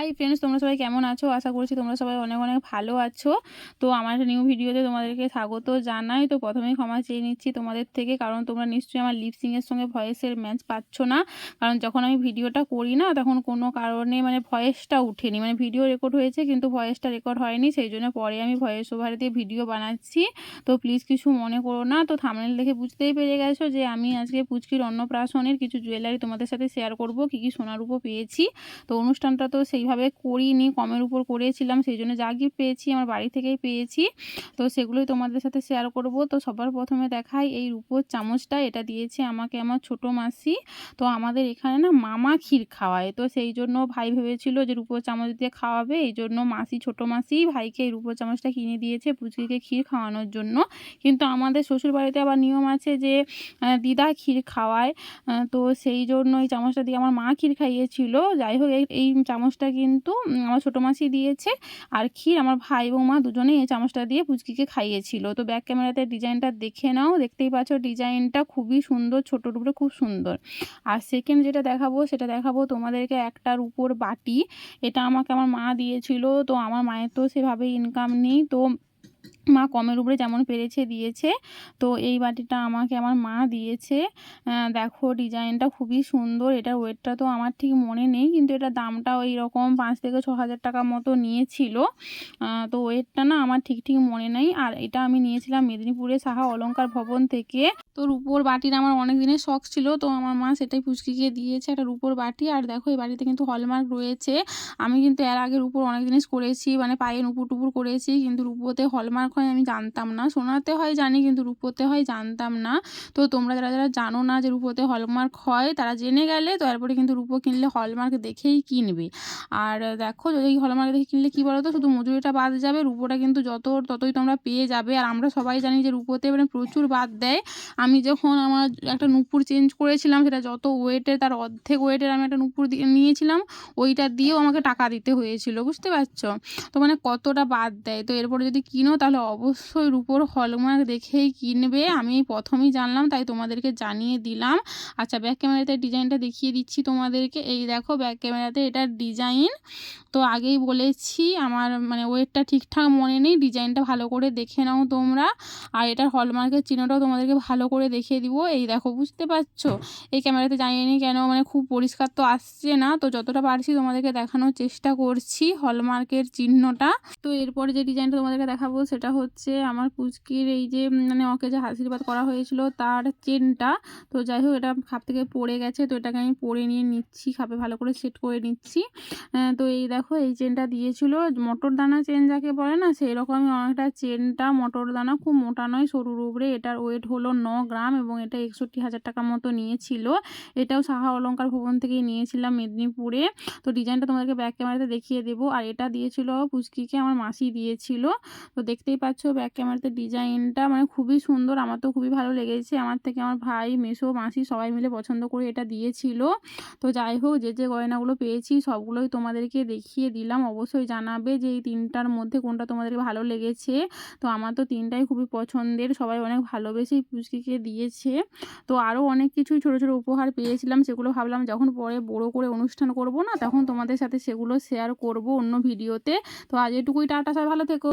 Hi friends তোমরা সবাই কেমন আছো? আশা করছি তোমরা সবাই অনেক অনেক ভালো আছো। তো আমার একটা নিউ ভিডিওতে তোমাদেরকে স্বাগত জানাই। তো প্রথমেই ক্ষমা চেয়ে নিচ্ছি তোমাদের থেকে, কারণ তোমরা নিশ্চয়ই আমার লিপসিংয়ের সঙ্গে ভয়েসের ম্যাচ পাচ্ছ না। কারণ যখন আমি ভিডিওটা করি না, তখন কোনো কারণে মানে ভয়েসটা উঠেনি মানে ভিডিও রেকর্ড হয়েছে, কিন্তু ভয়েসটা রেকর্ড হয়নি। সেই জন্য পরে আমি ভয়েস ওভার দিয়ে ভিডিও বানাচ্ছি। তো প্লিজ কিছু মনে করো না। তো থামনেল দেখে বুঝতেই পেরে গেছো যে আমি আজকে পুচকির অন্নপ্রাশনের কিছু জুয়েলারি তোমাদের সাথে শেয়ার করব, কী কী সোনার পেয়েছি। তো অনুষ্ঠানটা তো সেইভাবে করিনি, কমের উপর করেছিলাম, সেই জন্য যা গিফট পেয়েছি, আমার বাড়ি থেকেই পেয়েছি। তো সেগুলোই তোমাদের সাথে শেয়ার করব। তো সবার প্রথমে দেখাই এই রূপোর চামচটা, এটা দিয়েছে আমাকে আমার ছোট মাসি। তো আমাদের এখানে না মামা ক্ষীর খাওয়ায়, তো সেই জন্য ভাই ভেবেছিল যে রূপোর চামচ দিয়ে খাওয়াবে, এই জন্য মাসি, ছোট মাসি ভাইকে এই রূপোর চামচটা কিনে দিয়েছে পুচকিকে ক্ষীর খাওয়ানোর জন্য। কিন্তু আমাদের শ্বশুর বাড়িতে আবার নিয়ম আছে যে দিদা ক্ষীর খাওয়ায় তো সেই জন্য এই চামচটা দিয়ে আমার মা ক্ষীর খাইয়েছিল। যাই হোক এই চামচটা কিন্তু আমার ছোটো মাসি দিয়েছে আর ক্ষীর আমার ভাই বৌমা দুজনেই এই চামচটা দিয়ে পুচকিকে খাইয়েছিল। তো ব্যাক ক্যামেরাতে ডিজাইনটা দেখে নাও, দেখতেই পাচ্ছ ডিজাইনটা খুবই সুন্দর ছোটোর উপরে খুব সুন্দর। আর সেকেন্ড যেটা দেখাবো, সেটা দেখাবো তোমাদেরকে একটার উপর বাটি। এটা আমাকে আমার মা দিয়েছিল, তো আমার মায়ের তো সেভাবে ইনকাম নেই, তো মা কমের উপরে যেমন পেরেছে দিয়েছে, তো এই বাটিটা আমাকে আমার মা দিয়েছে। দেখো ডিজাইনটা খুবই সুন্দর এটার ওয়েটটা তো আমার ঠিক মনে নেই, কিন্তু এটা দামটা ওই রকম পাঁচ থেকে ছ হাজার টাকা মতো নিয়েছিল। তো ওয়েটটা না আমার ঠিক ঠিক মনে নেই। আর এটা আমি নিয়েছিলাম মেদিনীপুরে সাহা অলঙ্কার ভবন থেকে। তো রূপোর বাটির আমার অনেক দিনের শখ ছিল, তো আমার মা সেটাই পুচকিকে দিয়েছে একটা রূপোর বাটি। আর দেখো, এই বাড়িতে কিন্তু হলমার্ক রয়েছে। আমি কিন্তু এর আগে রূপোর অনেক জিনিস করেছি মানে পায়ে নুপুর টুপুর করেছি, কিন্তু রূপোতে হলমার্ক হয় আমি জানতাম না। সোনাতে হয় জানি, কিন্তু রূপোতে হয় জানতাম না। তো তোমরা যারা যারা জানো না যে রূপোতে হলমার্ক হয়, তারা জেনে গেলে তো এরপরে কিন্তু রূপো কিনলে হলমার্ক দেখেই কিনবে। আর দেখো, যদি হলমার্ক দেখে কিনলে কী বলো তো শুধু মজুরিটা বাদ যাবে, রূপোটা কিন্তু যত, ততই তোমরা পেয়ে যাবে। আর আমরা সবাই জানি যে রূপোতে মানে প্রচুর বাদ দেয়। আমি যখন আমার একটা নুপুর চেঞ্জ করেছিলাম, সেটা যত ওয়েটের তার অর্ধেক ওয়েটের আমি একটা নুপুর দিয়ে নিয়েছিলাম, ওইটা দিয়েও আমাকে টাকা দিতে হয়েছিল, বুঝতে পারছ? তো মানে কতটা বাদ দেয়? তো এরপরে যদি কিনো, তাহলে অবশ্যই রূপোর হলমার্ক দেখেই কিনবে। আমি প্রথমেই জানলাম, তাই তোমাদেরকে জানিয়ে দিলাম। আচ্ছা ব্যাক ক্যামেরাতে ডিজাইনটা দেখিয়ে দিচ্ছি তোমাদেরকে। এই দেখো ব্যাক ক্যামেরাতে এটার ডিজাইন তো আগেই বলেছি, আমার মানে ওয়েটটা ঠিকঠাক মনে নেই। ডিজাইনটা ভালো করে দেখে নাও তোমরা। আর এটার হলমার্কের চিহ্নটাও তোমাদেরকে ভালো করে দেখিয়ে দিব। এই দেখো, বুঝতে পারছ? এই ক্যামেরাতে জানিয়ে নি কেন মানে খুব পরিষ্কার তো আসছে না। তো যতটা পারছি তোমাদেরকে দেখানোর চেষ্টা করছি হলমার্কের চিহ্নটা। তো এরপরে যে ডিজাইনটা তোমাদেরকে দেখাবো, সেটা হচ্ছে আমার পুচকির এই যে মানে ওকে যে আশীর্বাদ করা হয়েছিল, তার চেনটা। তো যাই হোক, এটা খাপ থেকে পড়ে গেছে, তো এটাকে আমি পরে নিয়ে নিচ্ছি, খাপে ভালো করে সেট করে নিচ্ছি। তো এই দেখো, এই চেনটা দিয়েছিল। মটর দানা চেন যাকে বলে না সেই রকমই অনেকটা চেনটা। মটর দানা খুব মোটা নয় সরুর উপরে এটার ওয়েট হলো ন গ্রাম এবং এটা একষট্টি হাজার টাকা মতো নিয়েছিল। এটাও সাহা অলঙ্কার ভবন থেকেই নিয়েছিলাম মেদিনীপুরে। তো ডিজাইনটা তোমাদেরকে ব্যাক ক্যামেরাতে দেখিয়ে দেবো। আর এটা দিয়েছিল পুচকিকে, আমার মাসি দিয়েছিল। তো দেখতেই পাচ্ছ ব্যাক ক্যামেরাতে ডিজাইনটা মানে খুবই সুন্দর। আমার তো খুবই ভালো লেগেছে। আমার থেকে আমার ভাই, মেসো, মাসি সবাই মিলে পছন্দ করে এটা দিয়েছিল। তো যাই হোক, যে যে গয়নাগুলো পেয়েছি সবগুলোই তোমাদেরকে দেখিয়ে দিলাম। অবশ্যই জানাবে যে এই তিনটার মধ্যে কোনটা তোমাদেরকে ভালো লেগেছে। তো আমার তো তিনটাই খুবই পছন্দের। সবাই অনেক ভালোবেসেই পুচকিকে দিয়েছে। তো আরও অনেক কিছুই ছোটো ছোটো উপহার পেয়েছিলাম, সেগুলো ভাবলাম যখন পরে বড় করে অনুষ্ঠান করব না, তখন তোমাদের সাথে সেগুলো শেয়ার করব অন্য ভিডিওতে তো আজ এটুকুই, টাটা, সবাই ভালো থেকো।